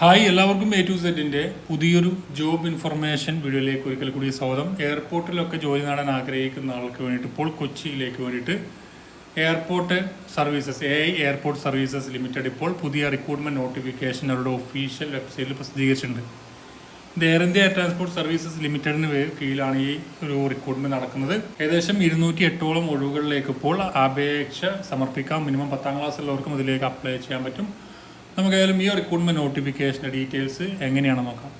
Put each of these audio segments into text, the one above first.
Hi എല്ലാവർക്കും A to സെറ്റിന്റെ പുതിയൊരു ജോബ് ഇൻഫർമേഷൻ വീഡിയോയിലേക്ക് ഒരിക്കൽ കൂടി സ്വാഗതം. എയർപോർട്ടിലൊക്കെ ജോലി നേടാൻ ആഗ്രഹിക്കുന്ന ആൾക്ക് വേണ്ടിയിട്ട് ഇപ്പോൾ കൊച്ചിയിലേക്ക് വേണ്ടിയിട്ട് airport services A I airport services limited ഇപ്പോൾ പുതിയ റിക്രൂട്ട്മെന്റ് നോട്ടിഫിക്കേഷൻ അവരുടെ ഒഫീഷ്യൽ വെബ്സൈറ്റിൽ പ്രസിദ്ധീകരിച്ചിട്ടുണ്ട്. Air India air transport services ലിമിറ്റഡിന് കീഴിലാണ് ഈ ഒരു റിക്രൂട്ട്മെന്റ് നടക്കുന്നത്. ഏകദേശം ഇരുന്നൂറ്റി എട്ടോളം ഒഴിവുകളിലേക്ക് ഇപ്പോൾ അപേക്ഷ സമർപ്പിക്കാം. മിനിമം പത്താം ക്ലാസ് ഉള്ളവർക്കും ഇതിലേക്ക് അപ്ലൈ ചെയ്യാൻ പറ്റും. നമുക്ക് ഏതായാലും ഈ റിക്രൂട്ട്മെന്റ് നോട്ടിഫിക്കേഷന്റെ ഡീറ്റെയിൽസ് എങ്ങനെയാണെന്ന് നോക്കാം.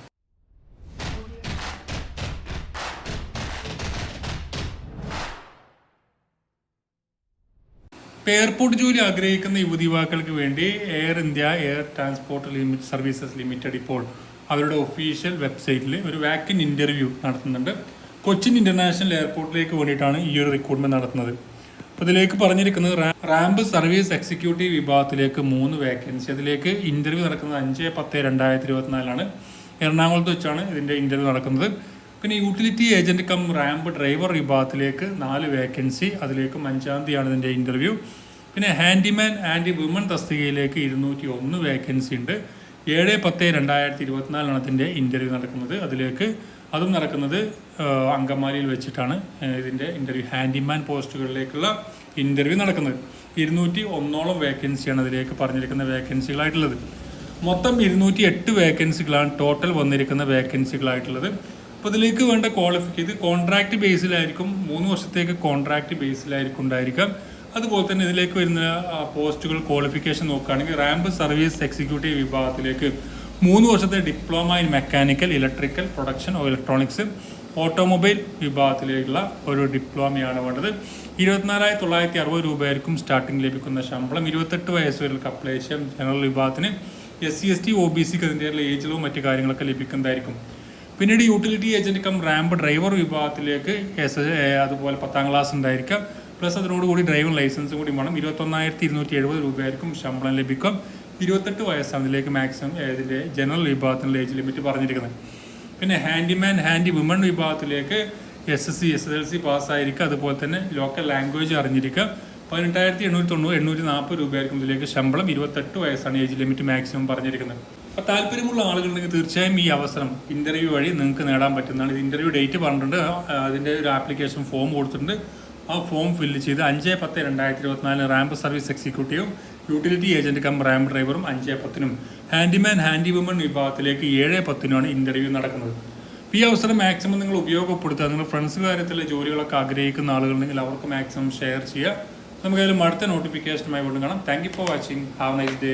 എയർപോർട്ട് ജോലി ആഗ്രഹിക്കുന്ന യുവതി യുവാക്കൾക്ക് വേണ്ടി Air India air transport limit services limited ഇപ്പോൾ അവരുടെ ഒഫീഷ്യൽ വെബ്സൈറ്റിൽ ഒരു വാക്കിൻ ഇന്റർവ്യൂ നടത്തുന്നുണ്ട്. കൊച്ചിൻ ഇന്റർനാഷണൽ എയർപോർട്ടിലേക്ക് വേണ്ടിയിട്ടാണ് ഈ ഒരു റിക്രൂട്ട്മെന്റ് നടത്തുന്നത്. അപ്പോൾ ഇതിലേക്ക് പറഞ്ഞിരിക്കുന്നത് റാമ്പ് സർവീസ് എക്സിക്യൂട്ടീവ് വിഭാഗത്തിലേക്ക് മൂന്ന് വേക്കൻസി അതിലേക്ക് ഇന്റർവ്യൂ നടക്കുന്നത് അഞ്ച് പത്ത് രണ്ടായിരത്തി ഇരുപത്തിനാലാണ് എറണാകുളത്ത് വെച്ചാണ് ഇതിന്റെ ഇന്റർവ്യൂ നടക്കുന്നത്. പിന്നെ utility agent cum ramp driver വിഭാഗത്തിലേക്ക് നാല് വേക്കൻസി അതിലേക്കും അഞ്ചാം തീയതിയാണ് ഇതിന്റെ ഇന്റർവ്യൂ പിന്നെ ഹാൻഡിമാൻ ആൻഡ് വുമൺ തസ്തികയിലേക്ക് ഇരുന്നൂറ്റി ഒന്ന് വേക്കൻസി ഉണ്ട്. ഏഴ് പത്ത് രണ്ടായിരത്തി ഇരുപത്തിനാലാണ് അതിന്റെ ഇന്റർവ്യൂ നടക്കുന്നത്. അതിലേക്ക് അതും നടക്കുന്നത് അങ്കമാലിയിൽ വെച്ചിട്ടാണ് ഇതിന്റെ ഇന്റർവ്യൂ ഹാൻഡിമാൻ പോസ്റ്റുകളിലേക്കുള്ള ഇന്റർവ്യൂ നടക്കുന്നത്. ഇരുന്നൂറ്റി ഒന്നോളം വേക്കൻസിയാണ് അതിലേക്ക് പറഞ്ഞിരിക്കുന്ന വേക്കൻസികളായിട്ടുള്ളത്. മൊത്തം ഇരുന്നൂറ്റി എട്ട് വേക്കൻസികളാണ് ടോട്ടൽ വന്നിരിക്കുന്ന വേക്കൻസികളായിട്ടുള്ളത്. അപ്പോൾ ഇതിലേക്ക് വേണ്ട ക്വാളിഫിക്കേഷൻ ഇത് കോൺട്രാക്ട് ബേസിലായിരിക്കും മൂന്ന് വർഷത്തേക്ക് കോൺട്രാക്ട് ബേസിലായിരിക്കും ഉണ്ടായിരിക്കാം. അതുപോലെ തന്നെ ഇതിലേക്ക് വരുന്ന പോസ്റ്റുകൾ ക്വാളിഫിക്കേഷൻ നോക്കുകയാണെങ്കിൽ റാമ്പ് സർവീസ് എക്സിക്യൂട്ടീവ് വിഭാഗത്തിലേക്ക് മൂന്ന് വർഷത്തെ diploma in mechanical electrical production electronics automobile വിഭാഗത്തിലേക്കുള്ള ഒരു ഡിപ്ലോമയാണ് വേണ്ടത്. ഇരുപത്തിനാലായിരത്തി തൊള്ളായിരത്തി അറുപത് രൂപയായിരിക്കും സ്റ്റാർട്ടിംഗ് ലഭിക്കുന്ന ശമ്പളം. ഇരുപത്തെട്ട് വയസ്സ് വരെ അപ്ലൈ ചെയ്യാം ജനറൽ വിഭാഗത്തിന് S C S T O B സിക്ക് അതിന്റെ ഏജിലോ മറ്റു കാര്യങ്ങളൊക്കെ ലഭിക്കുന്നതായിരിക്കും. പിന്നീട് utility agent cum ramp driver വിഭാഗത്തിലേക്ക് എസ് അതുപോലെ പത്താം ക്ലാസ് ഉണ്ടായിരിക്കാം. പ്ലസ് അതിനോടുകൂടി ഡ്രൈവിംഗ് ലൈസൻസും കൂടി വേണം. ഇരുപത്തൊന്നായിരത്തി ഇരുന്നൂറ്റി എഴുപത് രൂപയായിരിക്കും ശമ്പളം ലഭിക്കും ഇരുപത്തെട്ട് വയസ്സാണ് ഇതിലേക്ക് മാക്സിമം ഇതിന്റെ ജനറൽ വിഭാഗത്തിനുള്ള ഏജ് ലിമിറ്റ് പറഞ്ഞിരിക്കുന്നത്. പിന്നെ ഹാൻഡിമാൻ ഹാൻഡി വുമൺ വിഭാഗത്തിലേക്ക് S S C S L C പാസ്സായിരിക്കുക അതുപോലെ തന്നെ ലോക്കൽ ലാംഗ്വേജ് അറിഞ്ഞിരിക്കുക. പതിനെട്ടായിരത്തി എണ്ണൂറ്റി തൊണ്ണൂറ് എണ്ണൂറ്റി നാൽപ്പത് രൂപയായിരിക്കും ഇതിലേക്ക് ശമ്പളം. ഇരുപത്തെട്ട് വയസ്സാണ് ഏജ് ലിമിറ്റ് മാക്സിമം പറഞ്ഞിരിക്കുന്നത്. അപ്പോൾ താല്പര്യമുള്ള ആളുകളുണ്ടെങ്കിൽ തീർച്ചയായും ഈ അവസരം ഇന്റർവ്യൂ വഴി നിങ്ങൾക്ക് നേടാൻ പറ്റുന്നതാണ്. ഇത് ഇന്റർവ്യൂ ഡേറ്റ് പറഞ്ഞിട്ടുണ്ട്. അതിന്റെ ഒരു ആപ്ലിക്കേഷൻ ഫോം കൊടുത്തിട്ടുണ്ട്. ആ ഫോം ഫില്ല് ചെയ്ത് അഞ്ച് പത്ത് രണ്ടായിരത്തി ഇരുപത്തിനാലിന് റാമ്പ് സർവീസ് എക്സിക്യൂട്ടീവും യൂട്ടിലിറ്റി ഏജന്റ് കം റാമ്പ് ഡ്രൈവറും അഞ്ച് പത്തിനും ഹാൻഡിമാൻ ഹാൻഡി വുമൺ വിഭാഗത്തിലേക്ക് ഏഴ് പത്തിനുമാണ് ഇന്റർവ്യൂ നടക്കുന്നത്. ഈ അവസരം മാക്സിമം നിങ്ങൾ ഉപയോഗപ്പെടുത്തുക. നിങ്ങൾ ഫ്രണ്ട്സ് കാര്യത്തിലെ ജോലികളൊക്കെ ആഗ്രഹിക്കുന്ന ആളുകളുണ്ടെങ്കിൽ അവർക്ക് മാക്സിമം ഷെയർ ചെയ്യുക. നമുക്ക് അതിലും അടുത്ത നോട്ടിഫിക്കേഷനുമായി കൊണ്ടു കാണാം. Thank you for watching have nice day